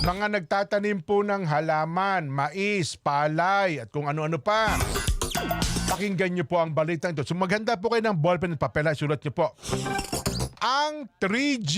mga nagtatanim po ng halaman, mais, palay, at kung ano-ano pa. Pakinggan niyo po ang balitang ito. So maghanda po kayo ng ballpen at papel. Sulat niyo po. Ang 3G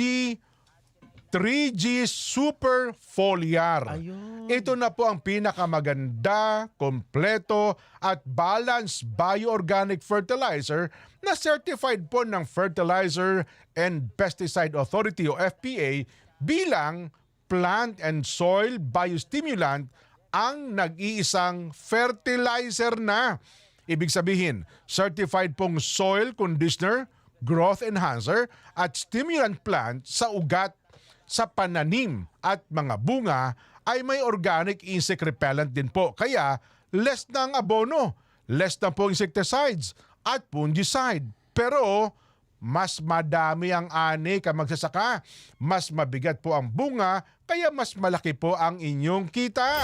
3G Super Foliar. Ayun. Ito na po ang pinakamaganda, kompleto at balanced bioorganic fertilizer na certified po ng Fertilizer and Pesticide Authority o FPA bilang plant and soil biostimulant ang nag-iisang fertilizer na. Ibig sabihin, certified pong soil conditioner, growth enhancer at stimulant plant sa ugat sa pananim at mga bunga ay may organic insect repellent din po. Kaya less na abono, less na po insecticides at fungicide. Pero mas madami ang ani ka magsasaka, mas mabigat po ang bunga, kaya mas malaki po ang inyong kita.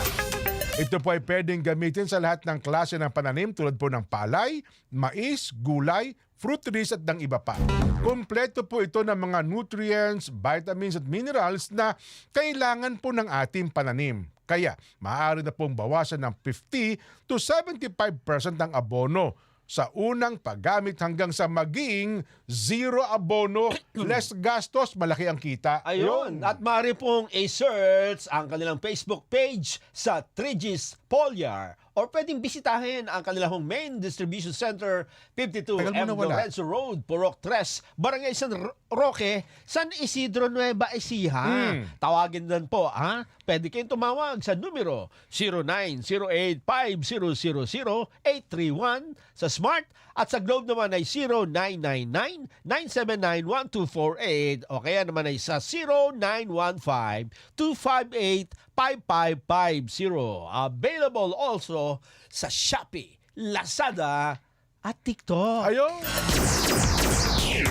Ito po ay pwedeng gamitin sa lahat ng klase ng pananim tulad po ng palay, mais, gulay, fruit trees at ng iba pa. Kompleto po ito ng mga nutrients, vitamins at minerals na kailangan po ng ating pananim. Kaya maaari na pong bawasan ng 50 to 75% ng abono sa unang paggamit hanggang sa maging zero abono, less gastos, malaki ang kita. Ayun. At maaari pong i-search ang kanilang Facebook page sa 3G's Polyar or pwedeng bisitahin ang kanilang main distribution center 52 Tagal M. Lorenzo Road, Purok 3, Barangay San Ro- Roque, San Isidro Nueva Ecija. Hmm. Tawagin din po, ha? Pwede kayong tumawag sa numero 0908-5000-831 sa Smart at sa Globe naman ay 0999-979-1248 o kaya naman ay sa 0915-258-5550. Available also sa Shopee, Lazada at TikTok. Ayun.